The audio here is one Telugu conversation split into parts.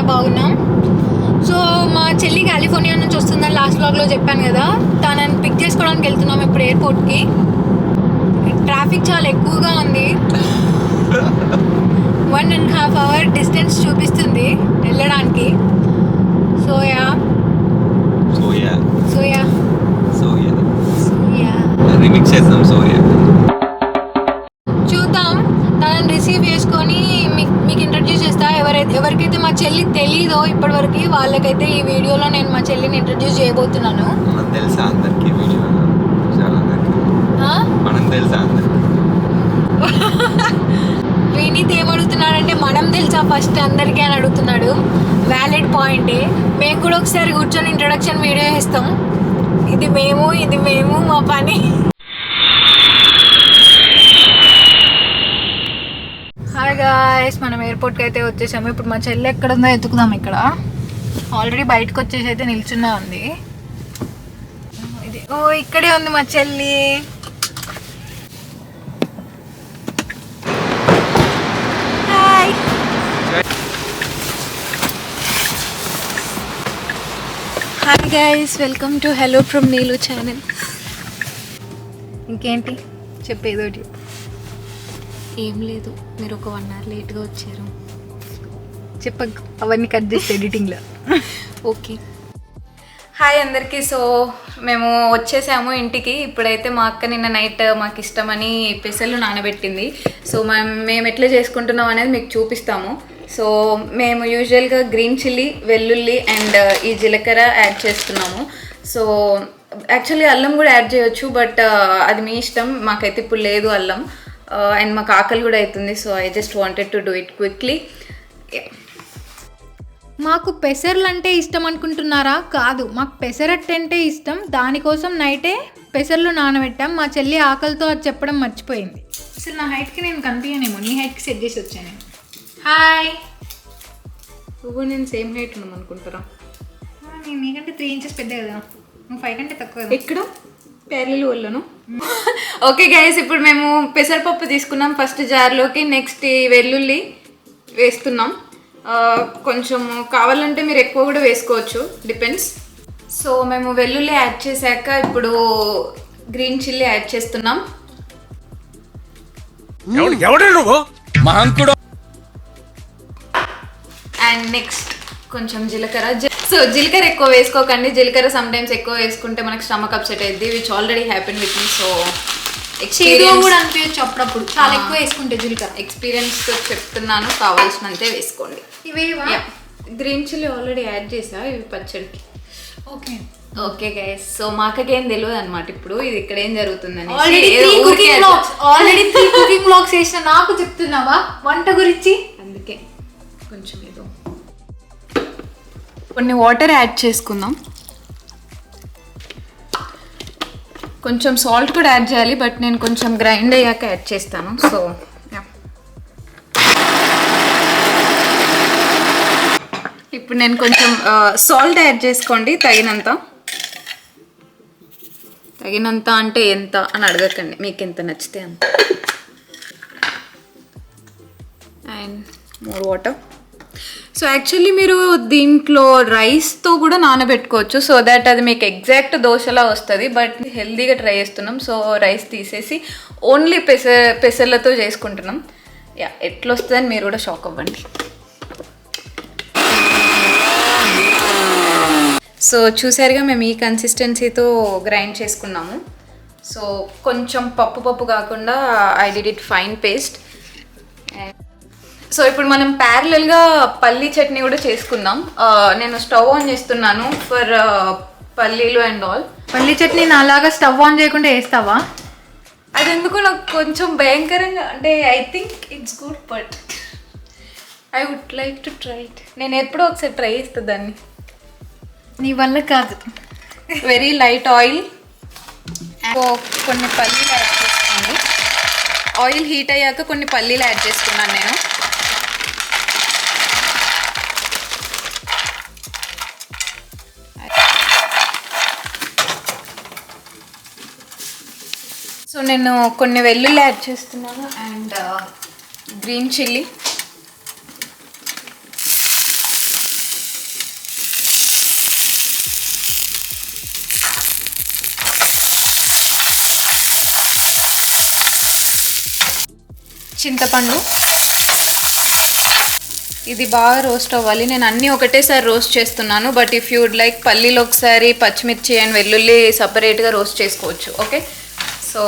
చాలా బాగున్నాం. సో మా చెల్లి కాలిఫోర్నియా నుంచి వస్తుందని లాస్ట్ బ్లాగ్లో చెప్పాను కదా. తనని పిక్ చేసుకోవడానికి వెళ్తున్నాం ఇప్పుడు ఎయిర్పోర్ట్కి ట్రాఫిక్ చాలా ఎక్కువగా ఉంది. One and half hour distance చూపిస్తుంది వెళ్ళడానికి. So yeah so yeah so yeah so yeah remix చేద్దాం సోయా ఎవరికైతే మా చెల్లి తెలీదో ఇప్పటివరకు వాళ్ళకైతే ఈ వీడియోలో నేను మా చెల్లిని ఇంట్రడ్యూస్ చేయబోతున్నాను. తెలుసా అందరికి వీడియో? మనం వినీత్ ఏమడుగుతున్నాడంటే మనం తెలుసా ఫస్ట్ అందరికీ అని అడుగుతున్నాడు. వ్యాలిడ్ పాయింటే మేము కూడా ఒకసారి కూర్చొని ఇంట్రొడక్షన్ వీడియో ఇస్తాం ఇది మేము ఇది మేము మా పని. హాయ్ గాయస్ మనం ఎయిర్పోర్ట్కి అయితే వచ్చేసాము. ఇప్పుడు మా చెల్లి ఎక్కడ ఉందో ఎత్తుకుదాం ఇక్కడ. ఆల్రెడీ బయటకు వచ్చేసి అయితే నిల్చున్నా ఉంది. ఇది ఓ ఇక్కడే ఉంది మా చెల్లి. Hi hi guys welcome to hello from Neelu channel ఇంకేంటి? చెప్పేదోటి ఏం లేదు. మీరు ఒక వన్ అవర్ లేట్గా వచ్చారు. చెప్ప అవన్నీ కట్ చేసి ఎడిటింగ్లో ఓకే హాయ్ అందరికీ. సో మేము వచ్చేసాము ఇంటికి. ఇప్పుడైతే మా అక్క నిన్న నైట్ మాకు ఇష్టమని పెసలు నానబెట్టింది. సో మేము మేము ఎట్లా చేసుకుంటున్నాం అనేది మీకు చూపిస్తాము. సో మేము యూజువల్గా గ్రీన్ చిల్లీ వెల్లుల్లి అండ్ ఈ జీలకర్ర యాడ్ చేస్తున్నాము. సో యాక్చువల్లీ అల్లం కూడా యాడ్ చేయొచ్చు బట్ అది మీ ఇష్టం. మాకైతే ఇప్పుడు లేదు అల్లం. అండ్ మాకు ఆకలి కూడా అవుతుంది so I just wanted to do it quickly మాకు పెసర్లు అంటే ఇష్టం అనుకుంటున్నారా? కాదు మాకు పెసరట్టు అంటే ఇష్టం. దానికోసం నైటే పెసర్లు నానబెట్టాం. మా చెల్లి ఆకలితో అది చెప్పడం మర్చిపోయింది. అసలు నా హైట్కి నేను కనిపించనేమో నీ హైట్కి సెట్ చేసి వచ్చాను హాయ్ నువ్వు నేను సేమ్ హైట్ ఉన్నాం అనుకుంటారా నేను నీకంటే త్రీ ఇంచెస్ పెద్ద కదా. నువ్వు ఫైవ్ కంటే తక్కువ కదా. ఎక్కడ? పేర్లు వాళ్ళను ఓకే గైస్ ఇప్పుడు మేము పెసరపప్పు తీసుకున్నాం ఫస్ట్ జార్లోకి నెక్స్ట్ ఈ వెల్లుల్లి వేస్తున్నాం. కొంచెం కావాలంటే మీరు ఎక్కువ కూడా వేసుకోవచ్చు డిపెండ్స్. సో మేము వెల్లుల్లి యాడ్ చేశాక ఇప్పుడు గ్రీన్ చిల్లీ యాడ్ చేస్తున్నాం. అండ్ నెక్స్ట్ కొంచెం జీలకర్ర సో జీలకర్ర ఎక్కువ వేసుకోకండి. జీలకర్ర సమ్ టైమ్స్ ఎక్కువ వేసుకుంటే మనకి స్టమక్ అప్సెట్ అయ్యింది which already happen with me so చేదు ఎక్స్పీరియన్స్ కూడా అనిపించచ్చు అప్పుడప్పుడు. చాలా ఎక్కువ వేసుకుంటే జీలకర్ర. ఎక్స్పీరియన్స్తో చెప్తున్నాను కావాల్సినంతే వేసుకోండి. ఇవేవా? గ్రీన్ చిల్లీ ఆల్రెడీ యాడ్ చేసా ఇవి పచ్చడికి. ఓకే ఓకే గైస్ సో మా అక్కకేం తెలియదు అనమాట ఇప్పుడు. ఇది ఇక్కడ ఏం జరుగుతుందని already cooking blogs already three cooking blogs చేసిన నాకు చెప్తున్నావా? వంట గురించి? అందుకే. కొంచెం ఏదో కొన్ని వాటర్ యాడ్ చేసుకుందాం. కొంచెం సాల్ట్ కూడా యాడ్ చేయాలి బట్ నేను కొంచెం గ్రైండ్ అయ్యాక యాడ్ చేస్తాను. సో ఇప్పుడు నేను కొంచెం సాల్ట్ యాడ్ చేసుకోండి తగినంత. తగినంత అంటే ఎంత అని అడగకండి మీకు ఎంత నచ్చితే అంత. And more water. So actually మీరు దీంట్లో రైస్తో కూడా నానబెట్టుకోవచ్చు. సో దట్ అది మీకు ఎగ్జాక్ట్ దోశలా వస్తుంది బట్ హెల్దీగా ట్రై చేస్తున్నాం. సో రైస్ తీసేసి ఓన్లీ పెస పెసర్లతో చేసుకుంటున్నాం. యా ఎట్లా వస్తుందని మీరు కూడా షాక్ అవ్వండి. సో చూసారుగా మేము ఈ కన్సిస్టెన్సీతో గ్రైండ్ చేసుకున్నాము. సో కొంచెం పప్పు పప్పు కాకుండా I did it fine paste so ఇప్పుడు మనం ప్యారలల్గా పల్లీ చట్నీ కూడా చేసుకుందాం. నేను స్టవ్ ఆన్ చేస్తున్నాను ఫర్ పల్లీలు అండ్ ఆల్ పల్లి చట్నీ నాలాగా స్టవ్ ఆన్ చేయకుండా వేస్తావా? అది ఎందుకు నాకు కొంచెం భయంకరంగా అంటే I think it's good but I would like to try it నేను ఎప్పుడో ఒకసారి ట్రై చేస్తా దాన్ని. నీ వల్ల కాదు. వెరీ లైట్ ఆయిల్ కొన్ని పల్లీలు యాడ్ చేసుకోండి ఆయిల్ హీట్ అయ్యాక కొన్ని పల్లీలు యాడ్ చేసుకున్నాను నేను. సో నేను కొన్ని వెల్లుల్లి యాడ్ చేస్తున్నాను అండ్ గ్రీన్ చిల్లీ. చింతపండు. ఇది బాగా రోస్ట్ అవ్వాలి. నేను అన్నీ ఒకటేసారి రోస్ట్ చేస్తున్నాను బట్ ఇఫ్ యూడ్ లైక్ పల్లీలు ఒకసారి పచ్చిమిర్చి అండ్ వెల్లుల్లి సపరేట్గా రోస్ట్ చేసుకోవచ్చు. Okay? So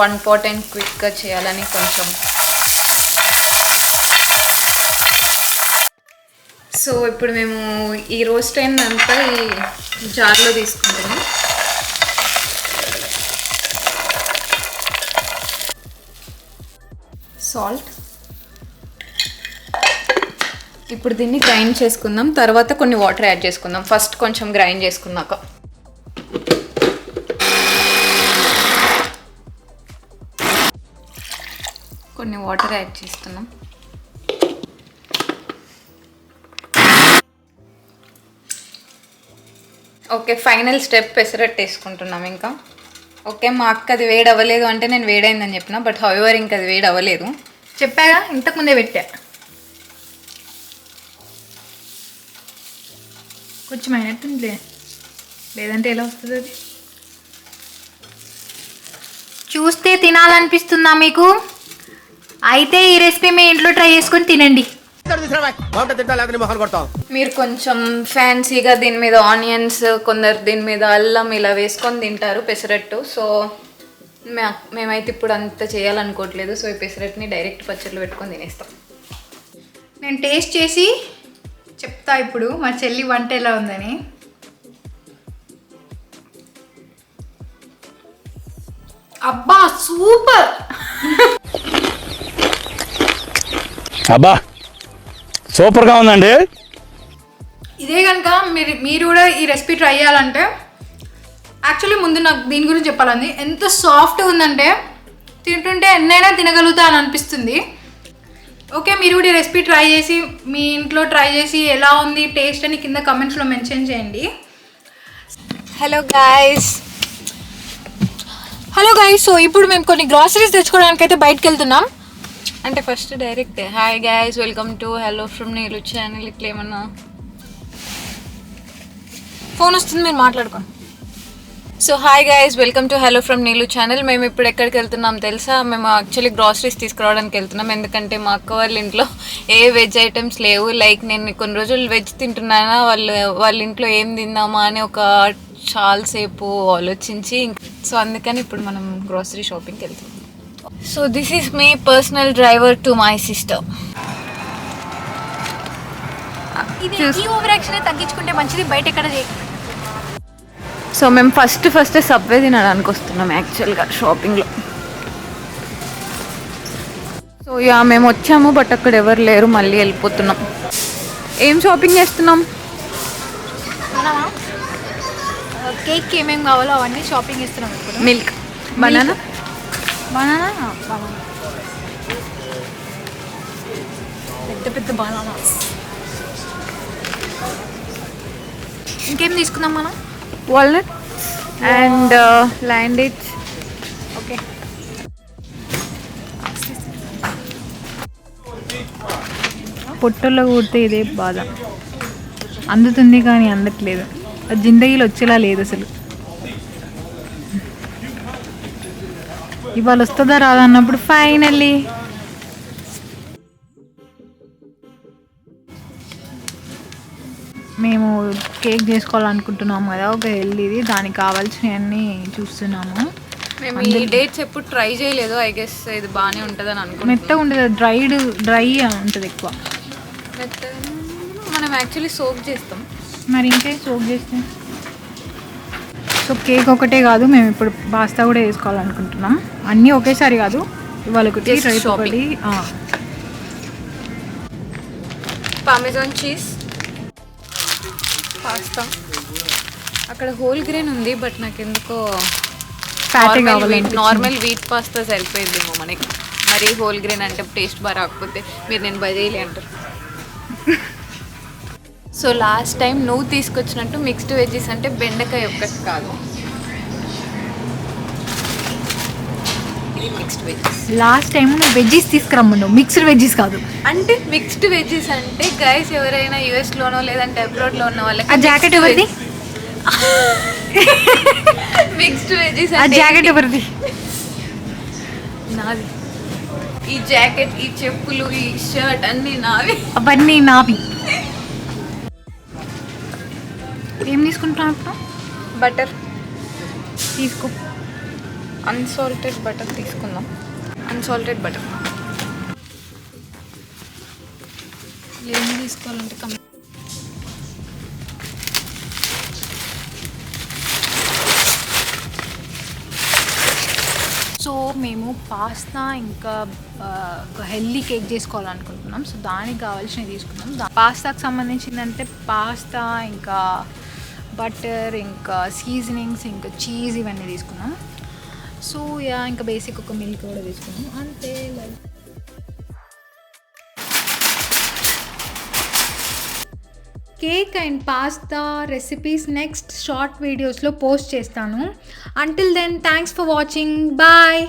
one pot and క్విక్గా చేయాలని కొంచెం. సో ఇప్పుడు మేము ఈ రోస్ట్ అయినంతా ఈ జార్లో తీసుకుంటాము సాల్ట్. ఇప్పుడు దీన్ని గ్రైండ్ చేసుకుందాం. తర్వాత కొన్ని వాటర్ యాడ్ చేసుకుందాం. ఫస్ట్ కొంచెం గ్రైండ్ చేసుకున్నాక. కొన్ని వాటర్ యాడ్ చేస్తున్నాం. ఓకే ఫైనల్ స్టెప్ పెసరట్టు వేసుకుంటున్నాం ఇంకా. ఓకే మా అక్క అది వేడి అవ్వలేదు అంటే నేను వేడైందని చెప్పిన బట్ హౌఎవర్ ఇంకా అది వేడి అవ్వలేదు చెప్పాగా ఇంతకుముందే పెట్టా. కొంచెం అయినట్టుందిలే. లేదంటే ఎలా వస్తుంది అది? చూస్తే తినాలనిపిస్తుందా మీకు? అయితే ఈ రెసిపీ మీ ఇంట్లో ట్రై చేసుకొని తినండి. మీరు కొంచెం ఫ్యాన్సీగా దీని మీద ఆనియన్స్ కొందరు దీని మీద అల్లం ఇలా వేసుకొని తింటారు పెసరట్టు. సో మే- మేమైతే ఇప్పుడు అంత చేయాలనుకోవట్లేదు. సో ఈ పెసరట్టుని డైరెక్ట్ పచ్చళ్ళు పెట్టుకొని తినేస్తాం. నేను టేస్ట్ చేసి చెప్తా ఇప్పుడు మా చెల్లి వంట ఎలా ఉందని. అబ్బా సూపర్! అబ్బా సూపర్గా ఉందండి. ఇదే కనుక మీరు మీరు కూడా ఈ రెసిపీ ట్రై చేయాలంటే యాక్చువల్లీ ముందు నాకు దీని గురించి చెప్పాలండి. ఎంత సాఫ్ట్గా ఉందంటే తింటుంటే ఎన్నైనా తినగలుగుతా అని అనిపిస్తుంది. ఓకే మీరు కూడా ఈ రెసిపీ ట్రై చేసి మీ ఇంట్లో ట్రై చేసి ఎలా ఉంది టేస్ట్ అని కింద కమెంట్స్లో మెన్షన్ చేయండి. Hello guys hello guys so ఇప్పుడు మేము కొన్ని గ్రాసరీస్ తెచ్చుకోవడానికి అయితే బయటకు వెళ్తున్నాం. అంటే first direct hi guys welcome to hello from Neelu channel ఇట్లా ఏమన్నా ఫోన్ వస్తుంది మీరు మాట్లాడుకోండి. So hi guys welcome to hello from Neelu channel మేము ఇప్పుడు ఎక్కడికి వెళ్తున్నాం తెలుసా? మేము యాక్చువల్లీ గ్రాసరీస్ తీసుకురావడానికి వెళ్తున్నాం. ఎందుకంటే మా అక్క వాళ్ళ ఇంట్లో ఏ వెజ్ ఐటమ్స్ లేవు. లైక్ నేను కొన్ని రోజులు వెజ్ తింటున్నానా? వాళ్ళు వాళ్ళ ఇంట్లో ఏం తిందామా అని ఒక చాలాసేపు ఆలోచించి సో అందుకని ఇప్పుడు మనం గ్రాసరీ షాపింగ్కి వెళ్తున్నాం. So this is me personal driver to my sister ఇది ఈ ఓవర్ యాక్షన్ తగ్గించుకుంటే మంచిది బయట ఎక్కడ సో మేము ఫస్ట్ ఫస్ట్ సబ్వే తినడానికి వస్తున్నాం యాక్చువల్గా షాపింగ్లో సో యా మేము వచ్చాము బట్ అక్కడ ఎవరు లేరు మళ్ళీ వెళ్ళిపోతున్నాం. ఏం షాపింగ్ చేస్తున్నాం? కేక్కి ఏమేమి కావాలో అవన్నీ షాపింగ్ చేస్తున్నాం మిల్క్ బనానా బనానా? బనానా. పెద్ద పెద్ద ఇంకేం తీసుకుందాం మనం? Walnut and land it's okay. పొట్టల్లో కొడితే ఇదే బాధ. అందుతుంది కానీ అందట్లేదు. అది జిందగీలో వచ్చేలా లేదు అసలు. ఇవాళ వస్తుందా రాదా అన్నప్పుడు ఫైనల్లీ మేము కేక్ చేసుకోవాలనుకుంటున్నాము కదా ఒక హెల్దీది దానికి కావాల్సినవన్నీ చూస్తున్నాము. మేము ఈ డేట్స్ ఎప్పుడు ట్రై చేయలేదు ఐ గెస్ ఇది బాగానే ఉంటుందని అనుకుంటున్నాం. మెత్తగా ఉంటుంది డ్రైడ్ డ్రై ఉంటుంది ఎక్కువ. మనం యాక్చువల్లీ సోక్ చేస్తాం. మరి ఇంకే సోక్ చేస్తే? సో కేక్ ఒకటే కాదు మేము ఇప్పుడు పాస్తా కూడా వేసుకోవాలనుకుంటున్నాం. అన్నీ ఒకేసారి కాదు ఇవాళ ఒకటి. పామెజాన్ చీజ్ పాస్తా అక్కడ హోల్ గ్రెయిన్ ఉంది బట్ నాకు ఎందుకో. నార్మల్ వీట్ పాస్తా సరిపోయిందేమో మనకి. మరి హోల్ గ్రెయిన్ అంటే టేస్ట్ బాగా రాకపోతే మీరు నేను బజేయలే అంటారు. సో లాస్ట్ టైం నువ్వు తీసుకొచ్చినట్టు మిక్స్డ్ వెజ్జెస్ అంటే బెండకాయ ఒక్కటి కాదు. ఇది మిక్స్డ్ వెజ్జెస్ లాస్ట్ టైం నువ్వు వెజ్జీస్ తీసుకురమ్మన్నావు మిక్స్డ్ వెజ్జీస్ కాదు. అంటే మిక్స్డ్ వెజ్జెస్ అంటే గైస్ ఎవరైనా యుఎస్ లోనో లేదంటే అబ్రాడ్లో ఉన్న వాళ్ళకి ఆ జాకెట్ ఎవరిది? మిక్స్డ్ వెజ్జెస్ ఆ జాకెట్ ఎవరిది? నాది. ఈ జాకెట్ ఈ చెప్పులు ఈ షర్ట్ అన్నీ నావి. అవన్నీ నావి. ఏం తీసుకుంటున్నాం బటర్. తీసుకో. అన్సాల్టెడ్ బటర్ తీసుకుందాం. Unsalted butter. ఏం తీసుకోవాలంటే కమ్ సో మేము పాస్తా ఇంకా హెల్దీ కేక్ చేసుకోవాలనుకుంటున్నాం. సో దానికి కావాల్సినవి తీసుకున్నాం పాస్తాకు సంబంధించిందంటే పాస్తా ఇంకా బటర్ ఇంకా సీజనింగ్స్ ఇంకా చీజ్ ఇవన్నీ తీసుకున్నాం. సో యా ఇంకా బేసిక్ ఒక మిల్క్ కూడా తీసుకున్నాం అంతే like. Cake and pasta recipes next short వీడియోస్లో పోస్ట్ చేస్తాను. Until then thanks for watching bye